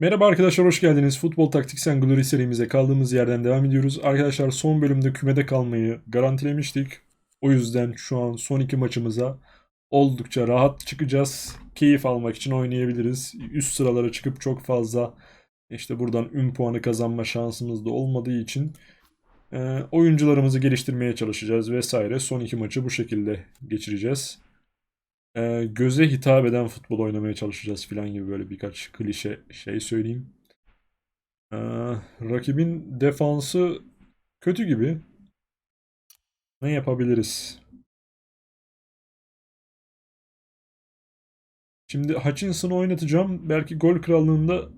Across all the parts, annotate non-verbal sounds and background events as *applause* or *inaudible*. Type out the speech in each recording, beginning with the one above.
Merhaba arkadaşlar hoş geldiniz. Futbol Taktiks and Glory serimize kaldığımız yerden devam ediyoruz. Arkadaşlar son bölümde kümede kalmayı garantilemiştik. O yüzden şu an son iki maçımıza oldukça rahat çıkacağız. Keyif almak için oynayabiliriz. Üst sıralara çıkıp çok fazla işte buradan ün puanı kazanma şansımız da olmadığı için e, oyuncularımızı geliştirmeye çalışacağız vesaire. Son iki maçı bu şekilde geçireceğiz. E, göze hitap eden futbol oynamaya çalışacağız filan gibi böyle birkaç klişe şey söyleyeyim. E, rakibin defansı kötü gibi. Ne yapabiliriz? Şimdi Hutchinson'ı oynatacağım. Belki gol krallığında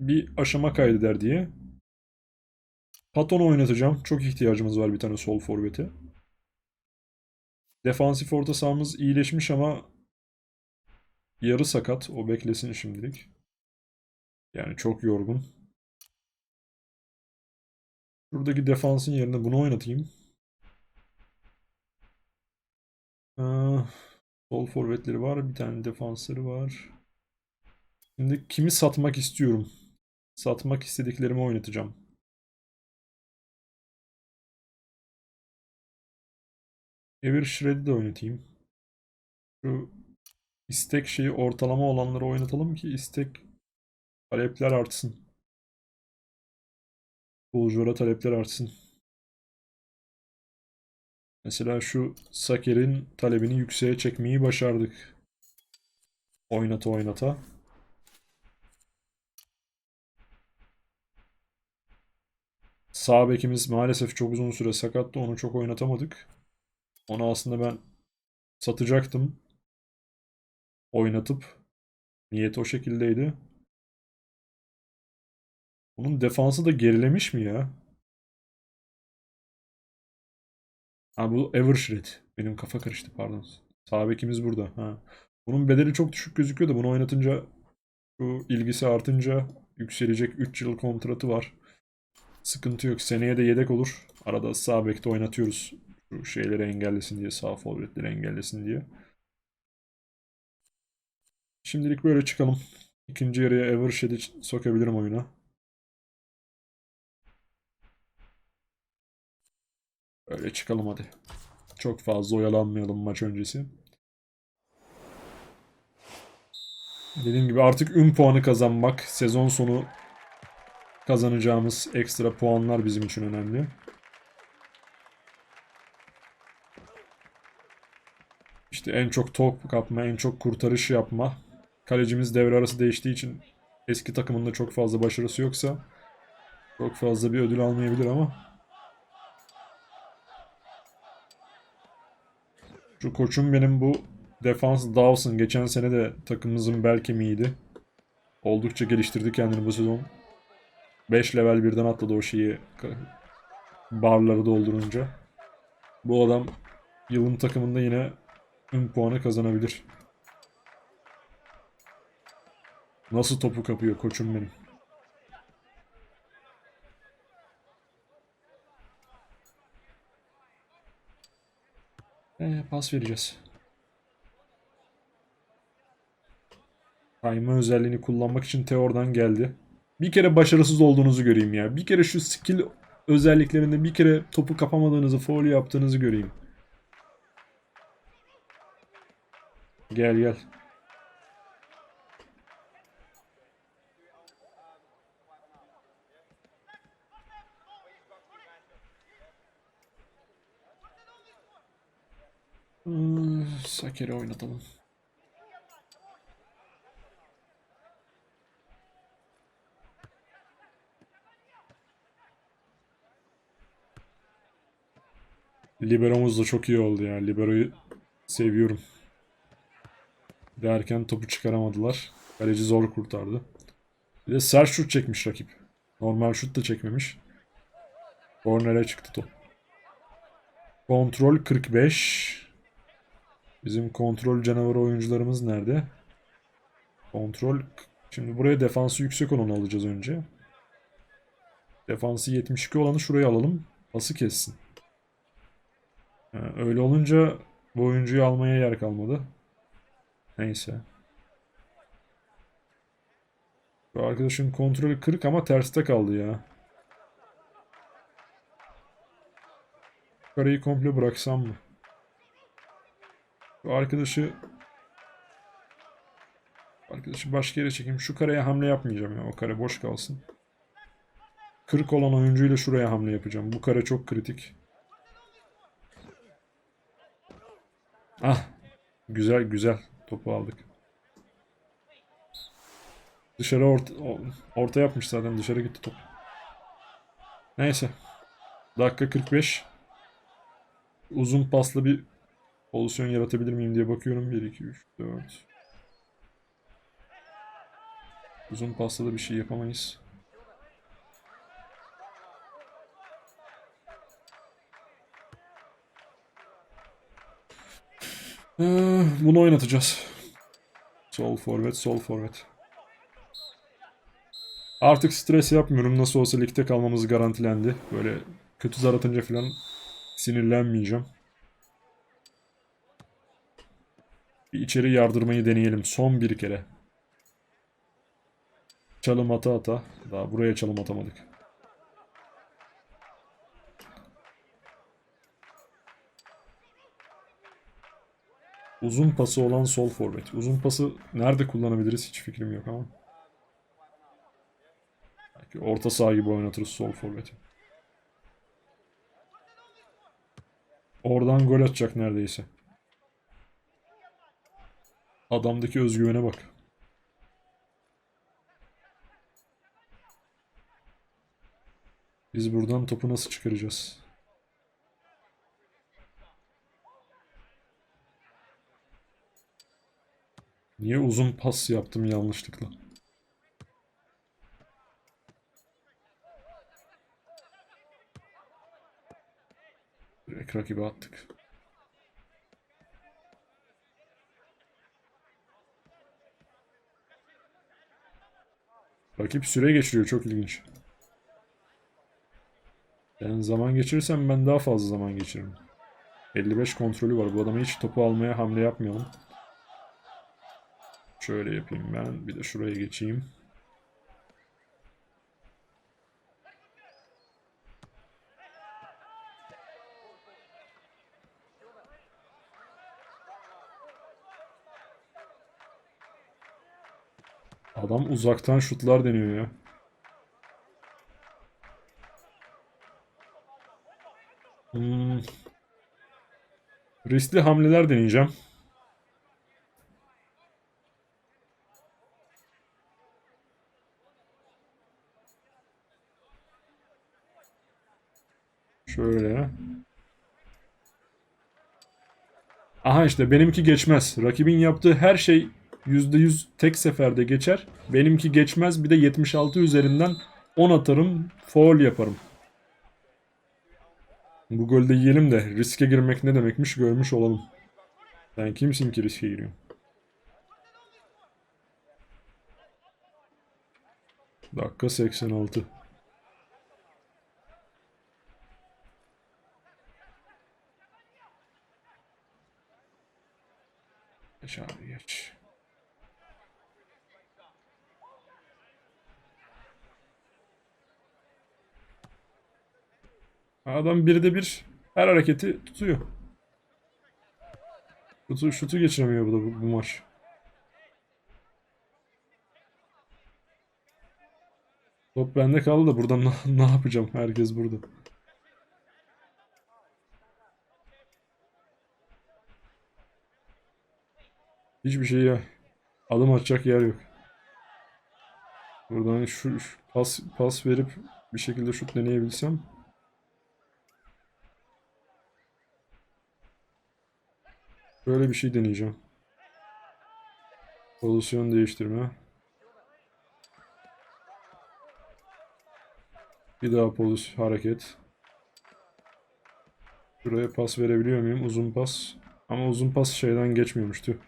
bir aşama kaydeder diye. Patton'u oynatacağım. Çok ihtiyacımız var bir tane sol forvete. Defansif orta sahamız iyileşmiş ama yarı sakat. O beklesin şimdilik. Yani çok yorgun. Buradaki defansın yerine bunu oynatayım. Aa, sol forvetleri var. Bir tane defansları var. Şimdi kimi satmak istiyorum? Satmak istediklerimi oynatacağım. Ever Shred'i de oynatayım. Şu istek şeyi ortalama olanları oynatalım ki istek talepler artsın. Bulcura talepler artsın. Mesela şu Saker'in talebini yükseğe çekmeyi başardık. Oynata oynata. Sağ bekimiz maalesef çok uzun süre sakattı. Onu çok oynatamadık. Onu aslında ben satacaktım. Oynatıp. Niyet o şekildeydi. Bunun defansı da gerilemiş mi ya? Ha bu Evershred. Benim kafa karıştı pardon. Sağ bekimiz burada. Ha. Bunun bedeli çok düşük gözüküyor da bunu oynatınca şu ilgisi artınca yükselecek 3 yıl kontratı var. Sıkıntı yok. Seneye de yedek olur. Arada sağ bekte oynatıyoruz. Şu şeyleri engellesin diye. Sağ forvetleri engellesin diye. Şimdilik böyle çıkalım. İkinci yarıya Evershed'i sokabilirim oyuna. Öyle çıkalım hadi. Çok fazla oyalanmayalım maç öncesi. Dediğim gibi artık ün puanı kazanmak, sezon sonu kazanacağımız ekstra puanlar bizim için önemli. İşte en çok top kapma, en çok kurtarış yapma. Kalecimiz devre arası değiştiği için eski takımında çok fazla başarısı yoksa çok fazla bir ödül almayabilir ama Şu koçum benim bu defans Dawson geçen sene de takımımızın bel kemiğiydi. Oldukça geliştirdi kendini bu sezon. 5 level birden atladı o şeyi barları doldurunca. Bu adam yılın takımında yine ün puanı kazanabilir. Nasıl topu kapıyor koçum benim. Ee, pas vereceğiz. Kayma özelliğini kullanmak için Teor'dan geldi. Bir kere başarısız olduğunuzu göreyim ya. Bir kere şu skill özelliklerinde bir kere topu kapamadığınızı, foul yaptığınızı göreyim. Gel gel. Hmm, Saker'i oynatalım. Liberomuz da çok iyi oldu ya. Libero'yu seviyorum. Derken topu çıkaramadılar. Kaleci zor kurtardı. Bir de sert şut çekmiş rakip. Normal şut da çekmemiş. Kornere çıktı top. Kontrol 45. Bizim kontrol canavarı oyuncularımız nerede? Kontrol. Şimdi buraya defansı yüksek olanı alacağız önce. Defansı 72 olanı şuraya alalım. Pası kessin. Öyle olunca bu oyuncuyu almaya yer kalmadı. Neyse. Şu arkadaşın kontrolü kırık ama terste kaldı ya. Kareyi komple bıraksam mı? Şu arkadaşı Arkadaşı başka yere çekeyim. Şu kareye hamle yapmayacağım ya. O kare boş kalsın. Kırık olan oyuncuyla şuraya hamle yapacağım. Bu kare çok kritik. Ah. Güzel güzel. Topu aldık. Dışarı orta, orta yapmış zaten. Dışarı gitti top. Neyse. Dakika 45. Uzun paslı bir pozisyon yaratabilir miyim diye bakıyorum. 1, 2, 3, 4. Uzun pasla da bir şey yapamayız. Ee, bunu oynatacağız. Sol forvet, sol forvet. Artık stres yapmıyorum. Nasıl olsa ligde kalmamız garantilendi. Böyle kötü zar atınca falan sinirlenmeyeceğim. Bir içeri yardırmayı deneyelim. Son bir kere. Çalım ata ata. Daha buraya çalım atamadık. Uzun pası olan sol forvet. Uzun pası nerede kullanabiliriz hiç fikrim yok ama. Belki orta saha gibi oynatırız sol forveti. Oradan gol atacak neredeyse. Adamdaki özgüvene bak. Biz buradan topu nasıl çıkaracağız? Niye uzun pas yaptım yanlışlıkla? Direkt rakibe attık. Rakip süre geçiriyor çok ilginç. Ben zaman geçirirsem ben daha fazla zaman geçiririm. 55 kontrolü var. Bu adama hiç topu almaya hamle yapmayalım. Şöyle yapayım ben. Bir de şuraya geçeyim. Adam uzaktan şutlar deniyor ya. Hmm. Riskli hamleler deneyeceğim. Şöyle. Aha işte benimki geçmez. Rakibin yaptığı her şey %100 tek seferde geçer. Benimki geçmez. Bir de 76 üzerinden 10 atarım. Foul yaparım. Bu golde yiyelim de riske girmek ne demekmiş görmüş olalım. Sen kimsin ki riske giriyorsun? Dakika 86. Geç abi geç. Adam birde bir her hareketi tutuyor. Şutu, şutu geçiremiyor bu da bu, bu maç. Top bende kaldı da buradan *laughs* ne, ne yapacağım? Herkes burada. Hiçbir şey ya. Adım atacak yer yok. Buradan şu, şu pas pas verip bir şekilde şut deneyebilsem. Böyle bir şey deneyeceğim. Pozisyon değiştirme. Bir daha pozisyon hareket. Şuraya pas verebiliyor muyum? Uzun pas. Ama uzun pas şeyden geçmiyormuştu.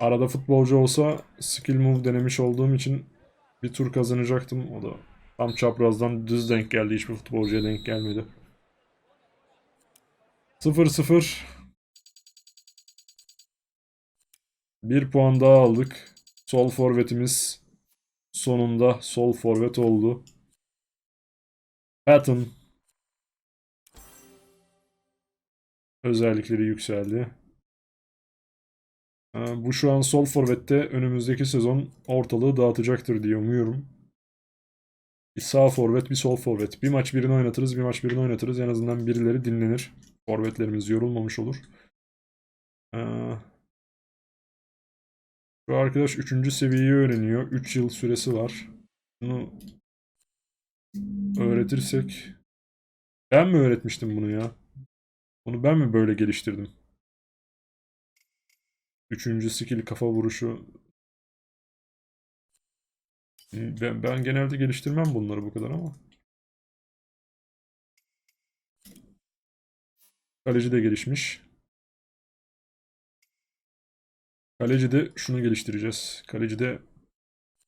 Arada futbolcu olsa skill move denemiş olduğum için bir tur kazanacaktım. O da tam çaprazdan düz denk geldi. Hiçbir futbolcuya denk gelmedi. 0-0. Bir puan daha aldık. Sol forvetimiz sonunda sol forvet oldu. Patton özellikleri yükseldi. Bu şu an sol forvette önümüzdeki sezon ortalığı dağıtacaktır diye umuyorum. Bir sağ forvet, bir sol forvet. Bir maç birini oynatırız, bir maç birini oynatırız. En azından birileri dinlenir. Forvetlerimiz yorulmamış olur. Ee, Şu arkadaş 3. seviyeyi öğreniyor. 3 yıl süresi var. Bunu öğretirsek... Ben mi öğretmiştim bunu ya? Bunu ben mi böyle geliştirdim? Üçüncü skill kafa vuruşu. Ben, ben genelde geliştirmem bunları bu kadar ama. Kaleci de gelişmiş. Kaleci de şunu geliştireceğiz. Kaleci de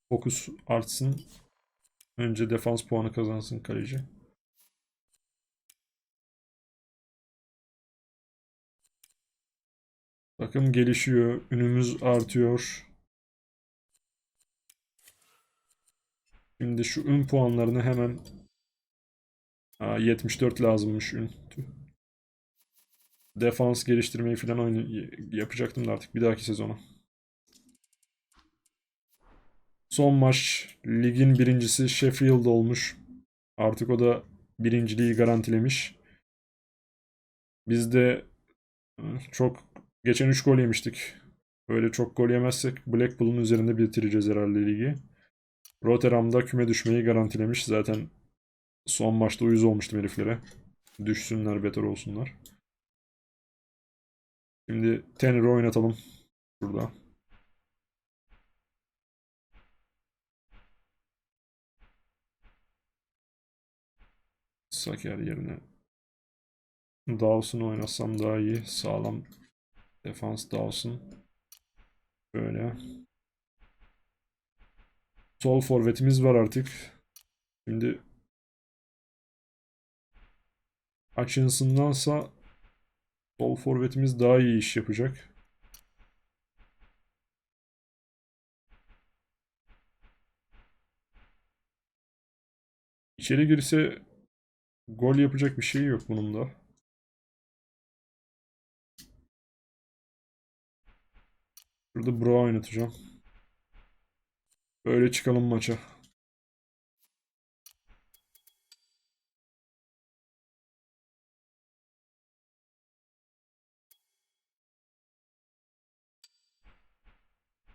fokus artsın. Önce defans puanı kazansın kaleci. Takım gelişiyor. Ünümüz artıyor. Şimdi şu ün puanlarını hemen Aa, 74 lazımmış ün. Defans geliştirmeyi falan yapacaktım da artık bir dahaki sezona. Son maç ligin birincisi Sheffield olmuş. Artık o da birinciliği garantilemiş. Biz de e, çok geçen 3 gol yemiştik. Böyle çok gol yemezsek Blackpool'un üzerinde bitireceğiz herhalde ligi. Rotterdam'da küme düşmeyi garantilemiş. Zaten son maçta uyuz olmuştum heriflere. Düşsünler beter olsunlar. Şimdi Tener'i oynatalım. Burada. Saker yerine Dawson'u oynatsam daha iyi. Sağlam defans Dawson. Böyle. Sol forvetimiz var artık. Şimdi Hutchinson'dansa sol forvetimiz daha iyi iş yapacak. İçeri girse gol yapacak bir şey yok bunun da. Burada Bro oynatacağım. Böyle çıkalım maça.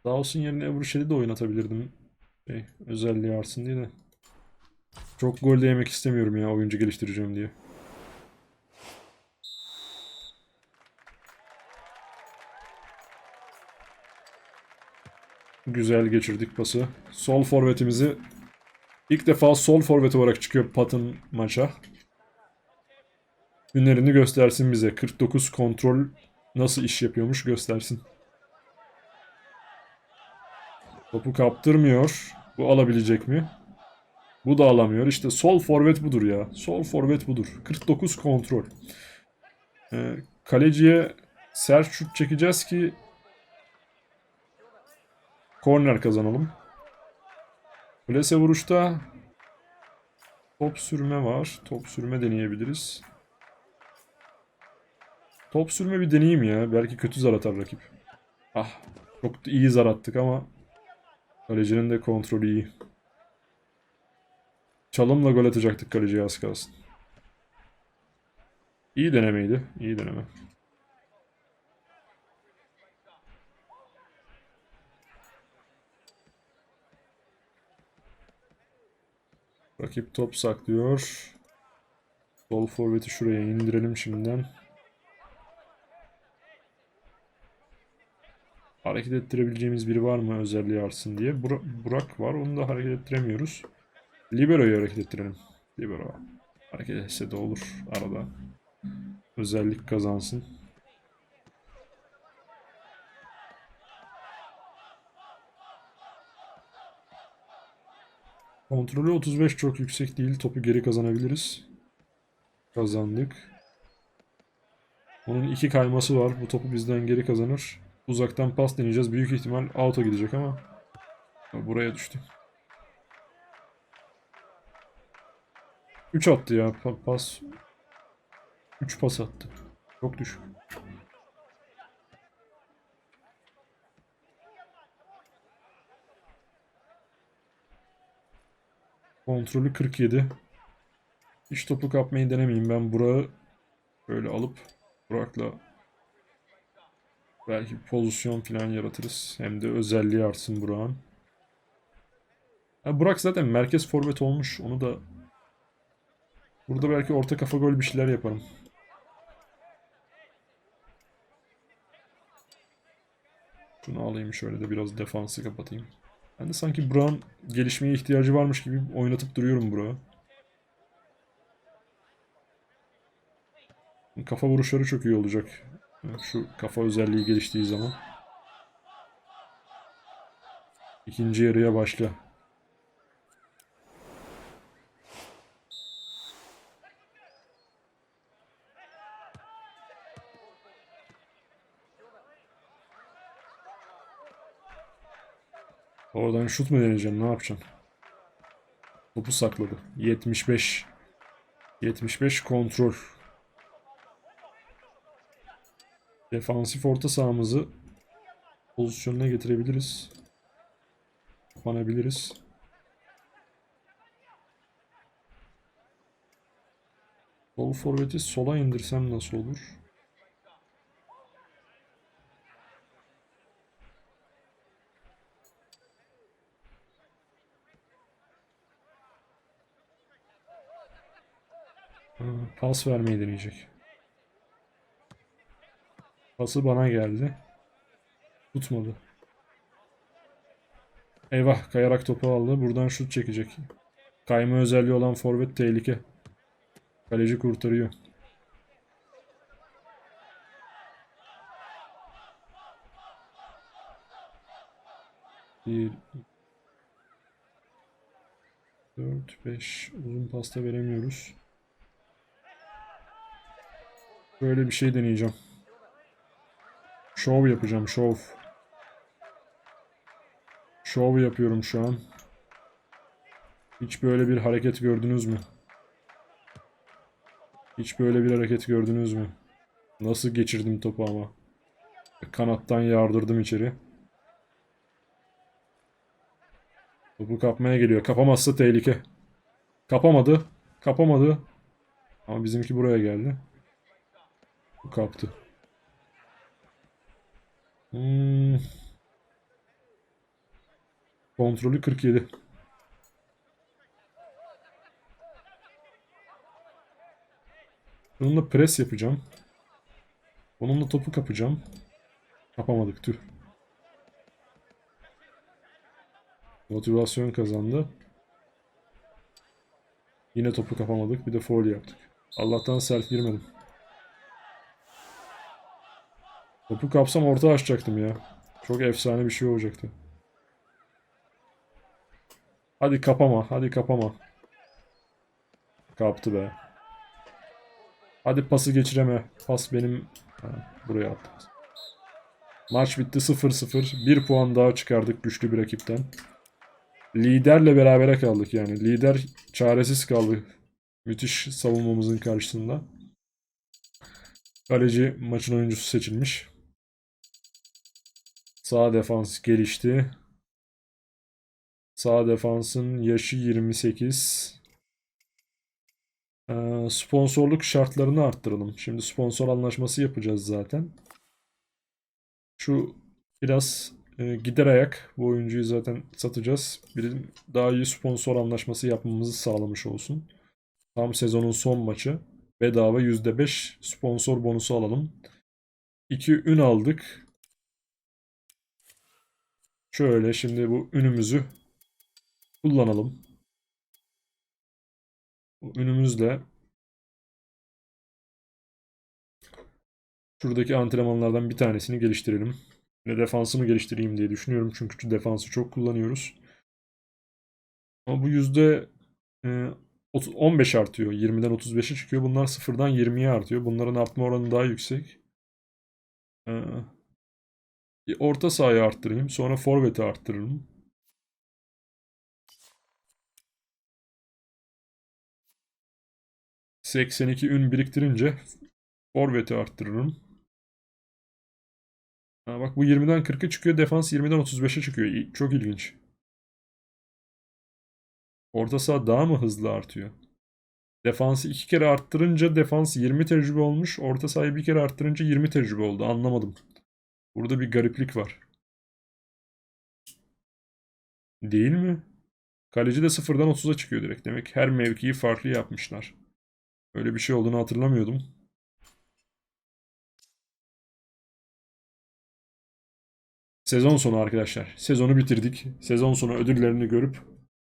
Dawson yerine Evershed'i de oynatabilirdim. Şey, özelliği artsın diye de. Çok gol de yemek istemiyorum ya oyuncu geliştireceğim diye. Güzel geçirdik pası. Sol forvetimizi ilk defa sol forvet olarak çıkıyor Patton maça. Günlerini göstersin bize. 49 kontrol nasıl iş yapıyormuş göstersin. Topu kaptırmıyor. Bu alabilecek mi? Bu da alamıyor. İşte sol forvet budur ya. Sol forvet budur. 49 kontrol. Ee, kaleciye sert şut çekeceğiz ki korner kazanalım. Plase vuruşta top sürme var. Top sürme deneyebiliriz. Top sürme bir deneyeyim ya. Belki kötü zar atar rakip. Ah. Çok iyi zar attık ama kalecinin de kontrolü iyi. Çalımla gol atacaktık kaleciye az kalsın. İyi denemeydi. İyi deneme. Rakip top saklıyor. Sol forveti şuraya indirelim şimdiden. Hareket ettirebileceğimiz biri var mı özelliği artsın diye. Bur- Burak var. Onu da hareket ettiremiyoruz. Libero'yu hareket ettirelim. Libero. Hareket etse de olur arada. Özellik kazansın. Kontrolü 35 çok yüksek değil. Topu geri kazanabiliriz. Kazandık. Onun iki kayması var. Bu topu bizden geri kazanır. Uzaktan pas deneyeceğiz. Büyük ihtimal auto gidecek ama buraya düştü. 3 attı ya pas. 3 pas attı. Çok düşük. Kontrolü 47. Hiç topu kapmayı denemeyeyim. Ben Burak'ı böyle alıp Burak'la belki pozisyon falan yaratırız. Hem de özelliği artsın Burak'ın. Burak zaten merkez forvet olmuş. Onu da burada belki orta kafa gol bir şeyler yaparım. Şunu alayım şöyle de biraz defansı kapatayım. Ben de sanki Burak'ın gelişmeye ihtiyacı varmış gibi oynatıp duruyorum Burak'ı. Kafa vuruşları çok iyi olacak. Şu kafa özelliği geliştiği zaman. İkinci yarıya başla. Oradan şut mu deneyeceğim? Ne yapacaksın? Topu sakladı. 75. 75 kontrol. Defansif orta sahamızı pozisyonuna getirebiliriz. Kapanabiliriz. Sol forveti sola indirsem nasıl olur? Ha, Pas vermeyi deneyecek. Pası bana geldi. Tutmadı. Eyvah kayarak topu aldı. Buradan şut çekecek. Kayma özelliği olan forvet tehlike. Kaleci kurtarıyor. Bir, dört, beş. Uzun pasta veremiyoruz. Böyle bir şey deneyeceğim. Şov yapacağım, şov. Şov yapıyorum şu an. Hiç böyle bir hareket gördünüz mü? Hiç böyle bir hareket gördünüz mü? Nasıl geçirdim topu ama. Kanattan yardırdım içeri. Topu kapmaya geliyor. Kapamazsa tehlike. Kapamadı. Kapamadı. Ama bizimki buraya geldi. Kaptı. Hmm. Kontrolü 47. Bununla pres yapacağım. Bununla topu kapacağım. Kapamadık tüh. Motivasyon kazandı. Yine topu kapamadık. Bir de foul yaptık. Allah'tan self girmedim. Topu kapsam orta açacaktım ya. Çok efsane bir şey olacaktı. Hadi kapama, hadi kapama. Kaptı be. Hadi pası geçireme. Pas benim ha, buraya attı. Maç bitti 0-0. Bir puan daha çıkardık güçlü bir rakipten. Liderle berabere kaldık yani. Lider çaresiz kaldı. Müthiş savunmamızın karşısında. Kaleci maçın oyuncusu seçilmiş. Sağ defans gelişti. Sağ defansın yaşı 28. Ee, sponsorluk şartlarını arttıralım. Şimdi sponsor anlaşması yapacağız zaten. Şu biraz e, gider ayak. Bu oyuncuyu zaten satacağız. Bir daha iyi sponsor anlaşması yapmamızı sağlamış olsun. Tam sezonun son maçı. Bedava %5 sponsor bonusu alalım. 2 ün aldık. Şöyle şimdi bu ünümüzü kullanalım. Bu ünümüzle şuradaki antrenmanlardan bir tanesini geliştirelim. Ne defansımı geliştireyim diye düşünüyorum çünkü defansı çok kullanıyoruz. Ama bu yüzde e, 15 artıyor. 20'den 35'e çıkıyor. Bunlar 0'dan 20'ye artıyor. Bunların artma oranı daha yüksek. Orta sahayı arttırayım. Sonra forveti arttırırım. 82 ün biriktirince forveti arttırırım. Ha, bak bu 20'den 40'a çıkıyor. Defans 20'den 35'e çıkıyor. Çok ilginç. Orta saha daha mı hızlı artıyor? Defansı iki kere arttırınca defans 20 tecrübe olmuş. Orta sahayı bir kere arttırınca 20 tecrübe oldu. Anlamadım. Burada bir gariplik var. Değil mi? Kaleci de sıfırdan 30'a çıkıyor direkt. Demek her mevkiyi farklı yapmışlar. Öyle bir şey olduğunu hatırlamıyordum. Sezon sonu arkadaşlar. Sezonu bitirdik. Sezon sonu ödüllerini görüp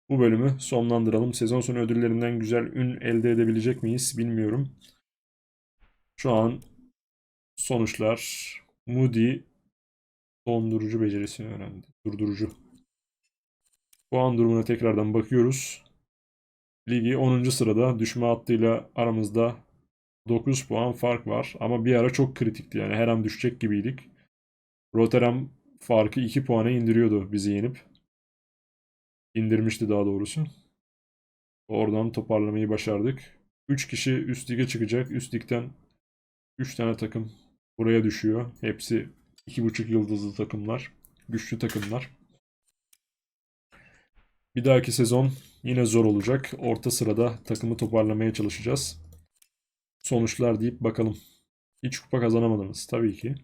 bu bölümü sonlandıralım. Sezon sonu ödüllerinden güzel ün elde edebilecek miyiz bilmiyorum. Şu an sonuçlar Moody dondurucu becerisini öğrendi. Durdurucu. Puan durumuna tekrardan bakıyoruz. Ligi 10. sırada düşme hattıyla aramızda 9 puan fark var. Ama bir ara çok kritikti yani her an düşecek gibiydik. Rotterdam farkı 2 puana indiriyordu bizi yenip. İndirmişti daha doğrusu. Oradan toparlamayı başardık. 3 kişi üst lige çıkacak. Üst ligden 3 tane takım buraya düşüyor. Hepsi 2,5 yıldızlı takımlar. Güçlü takımlar. Bir dahaki sezon yine zor olacak. Orta sırada takımı toparlamaya çalışacağız. Sonuçlar deyip bakalım. Hiç kupa kazanamadınız tabii ki.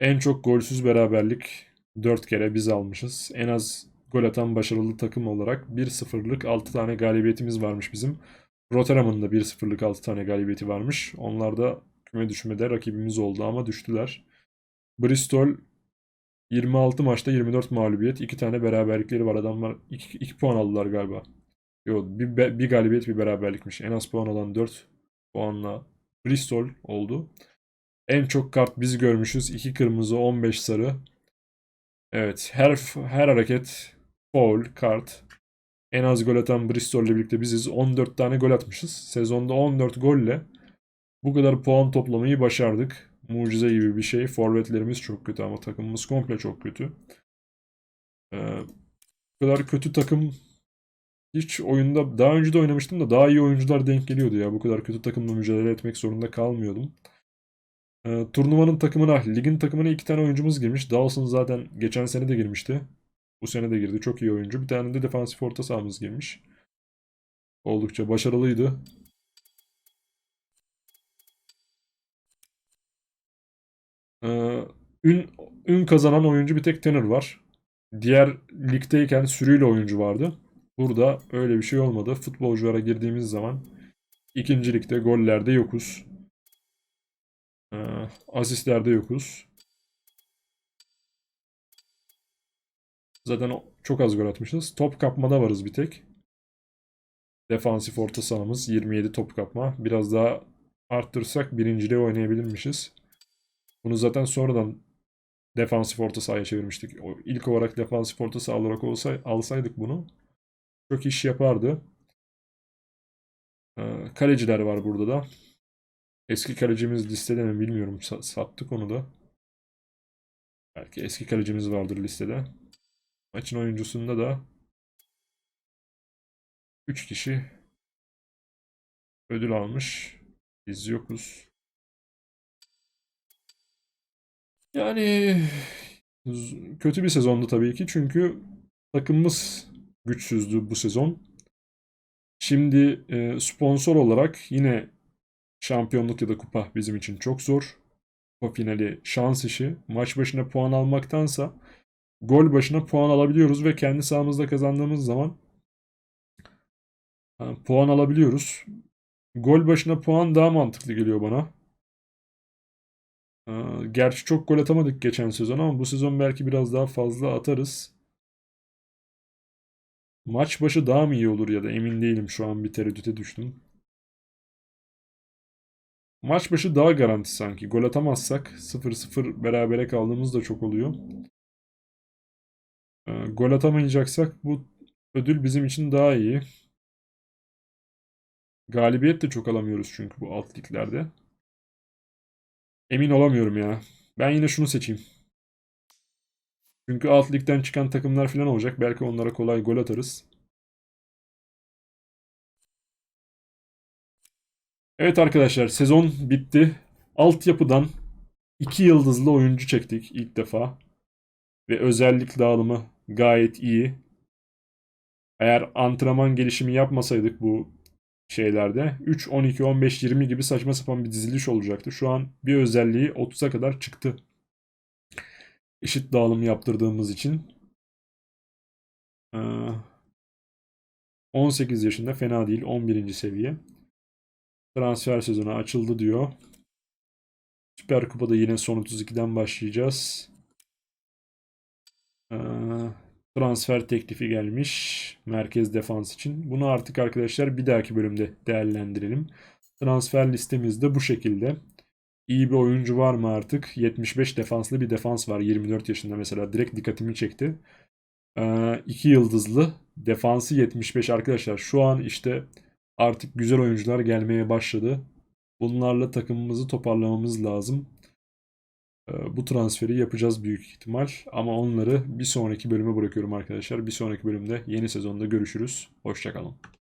En çok golsüz beraberlik 4 kere biz almışız. En az gol atan başarılı takım olarak 1-0'lık 6 tane galibiyetimiz varmış bizim. Rotterdam'ın da 1-0'lık 6 tane galibiyeti varmış. Onlar da küme düşmede rakibimiz oldu ama düştüler. Bristol 26 maçta 24 mağlubiyet. 2 tane beraberlikleri var. Adamlar 2, 2 puan aldılar galiba. Yok bir, bir galibiyet bir beraberlikmiş. En az puan alan 4 puanla Bristol oldu. En çok kart biz görmüşüz. 2 kırmızı 15 sarı. Evet her her hareket foul kart. En az gol atan Bristol ile birlikte biziz. 14 tane gol atmışız. Sezonda 14 golle bu kadar puan toplamayı başardık. Mucize gibi bir şey. Forvetlerimiz çok kötü ama takımımız komple çok kötü. Ee, bu kadar kötü takım hiç oyunda daha önce de oynamıştım da daha iyi oyuncular denk geliyordu ya. Bu kadar kötü takımla mücadele etmek zorunda kalmıyordum. Ee, turnuvanın takımına, ligin takımına iki tane oyuncumuz girmiş. Dawson zaten geçen sene de girmişti. Bu sene de girdi. Çok iyi oyuncu. Bir tane de defansif orta sahamız girmiş. Oldukça başarılıydı. Ee, ün, ün kazanan oyuncu bir tek Tanner var. Diğer ligdeyken sürüyle oyuncu vardı. Burada öyle bir şey olmadı. Futbolculara girdiğimiz zaman ikinci ligde gollerde yokuz. Ee, asistlerde yokuz. Zaten çok az gol atmışız. Top kapmada varız bir tek. Defansif orta sahamız 27 top kapma. Biraz daha arttırsak birinciliğe oynayabilirmişiz. Bunu zaten sonradan defansif orta sahaya çevirmiştik. O ilk olarak defansif orta saha olarak olsa, alsaydık bunu çok iş yapardı. Ee, kaleciler var burada da. Eski kalecimiz listede mi bilmiyorum. Sa- sattık onu da. Belki eski kalecimiz vardır listede. Maçın oyuncusunda da 3 kişi ödül almış. Biz yokuz. Yani kötü bir sezondu tabii ki çünkü takımımız güçsüzdü bu sezon. Şimdi e, sponsor olarak yine şampiyonluk ya da kupa bizim için çok zor. Kupa finali şans işi. Maç başına puan almaktansa gol başına puan alabiliyoruz ve kendi sahamızda kazandığımız zaman e, puan alabiliyoruz. Gol başına puan daha mantıklı geliyor bana. Ee, Gerçi çok gol atamadık geçen sezon ama bu sezon belki biraz daha fazla atarız. Maç başı daha mı iyi olur ya da emin değilim şu an bir tereddüte düştüm. Maç başı daha garanti sanki. Gol atamazsak 0-0 berabere kaldığımız da çok oluyor. Ee, Gol atamayacaksak bu ödül bizim için daha iyi. Galibiyet de çok alamıyoruz çünkü bu alt liglerde. Emin olamıyorum ya. Ben yine şunu seçeyim. Çünkü alt ligden çıkan takımlar falan olacak. Belki onlara kolay gol atarız. Evet arkadaşlar sezon bitti. Altyapıdan iki yıldızlı oyuncu çektik ilk defa. Ve özellik dağılımı gayet iyi. Eğer antrenman gelişimi yapmasaydık bu şeylerde 3, 12, 15, 20 gibi saçma sapan bir diziliş olacaktı. Şu an bir özelliği 30'a kadar çıktı. Eşit dağılım yaptırdığımız için. Ee, 18 yaşında fena değil 11. seviye. Transfer sezonu açıldı diyor. Süper Kupa'da yine son 32'den başlayacağız. Ee, transfer teklifi gelmiş merkez defans için. Bunu artık arkadaşlar bir dahaki bölümde değerlendirelim. Transfer listemiz de bu şekilde. İyi bir oyuncu var mı artık? 75 defanslı bir defans var. 24 yaşında mesela. Direkt dikkatimi çekti. 2 yıldızlı. Defansı 75 arkadaşlar. Şu an işte artık güzel oyuncular gelmeye başladı. Bunlarla takımımızı toparlamamız lazım. Ee, Bu transferi yapacağız büyük ihtimal. Ama onları bir sonraki bölüme bırakıyorum arkadaşlar. Bir sonraki bölümde yeni sezonda görüşürüz. Hoşçakalın.